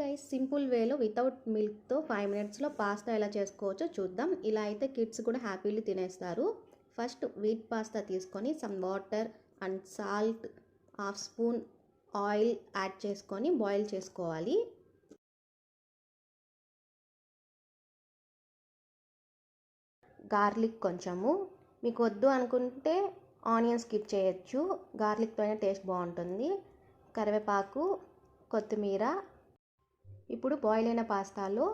Guys simple వేలో without మిల్క్తో five మినిట్స్లో పాస్తా ఎలా చేసుకోవచ్చో చూద్దాం. ఇలా అయితే కిడ్స్ కూడా హ్యాపీలీ తినేస్తారు. ఫస్ట్ వీట్ పాస్తా తీసుకొని some water and salt half spoon oil add చేసుకొని బాయిల్ చేసుకోవాలి. గార్లిక్ కొంచెము. మీకు వద్దు అనుకుంటే ఆనియన్ స్కిప్ చేయొచ్చు. గార్లిక్తో టేస్ట్ బాగుంటుంది. కరివేపాకు కొత్తిమీర ఇప్పుడు బాయిల్ అయిన పాస్తాలో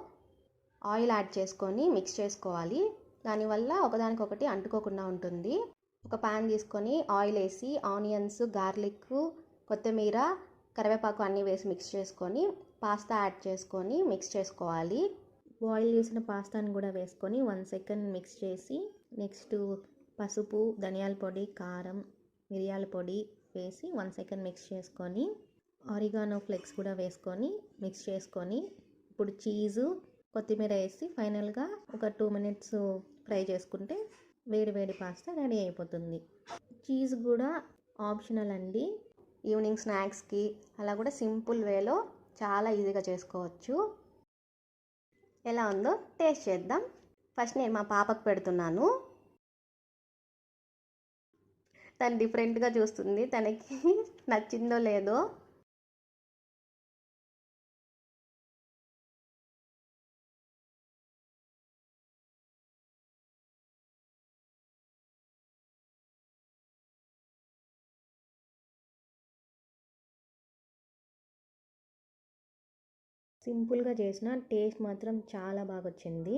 ఆయిల్ యాడ్ చేసుకొని మిక్స్ చేసుకోవాలి. దానివల్ల ఒకదానికొకటి అంటుకోకుండా ఉంటుంది. ఒక పాన్ తీసుకొని ఆయిల్ వేసి ఆనియన్స్ గార్లిక్ కొత్తిమీర కరివేపాకు అన్నీ వేసి మిక్స్ చేసుకొని పాస్తా యాడ్ చేసుకొని మిక్స్ చేసుకోవాలి. బాయిల్ చేసిన పాస్తాని కూడా వేసుకొని వన్ సెకండ్ మిక్స్ చేసి నెక్స్ట్ పసుపు ధనియాల పొడి కారం మిరియాల పొడి వేసి వన్ సెకండ్ మిక్స్ చేసుకొని ఆరిగానో ఫ్లెక్స్ కూడా వేసుకొని మిక్స్ చేసుకొని ఇప్పుడు చీజు కొత్తిమీర వేసి ఫైనల్గా ఒక టూ మినిట్స్ ఫ్రై చేసుకుంటే వేడి వేడి పాస్తా రెడీ అయిపోతుంది. చీజ్ కూడా ఆప్షనల్ అండి. ఈవినింగ్ స్నాక్స్కి అలా కూడా సింపుల్ వేలో చాలా ఈజీగా చేసుకోవచ్చు. ఎలా ఉందో టేస్ట్ చేద్దాం. ఫస్ట్ నేను మా పాపకు పెడుతున్నాను. తను డిఫరెంట్గా చూస్తుంది. తనకి నచ్చిందో లేదో సింపుల్గా చేసిన టేస్ట్ మాత్రం చాలా బాగా వచ్చింది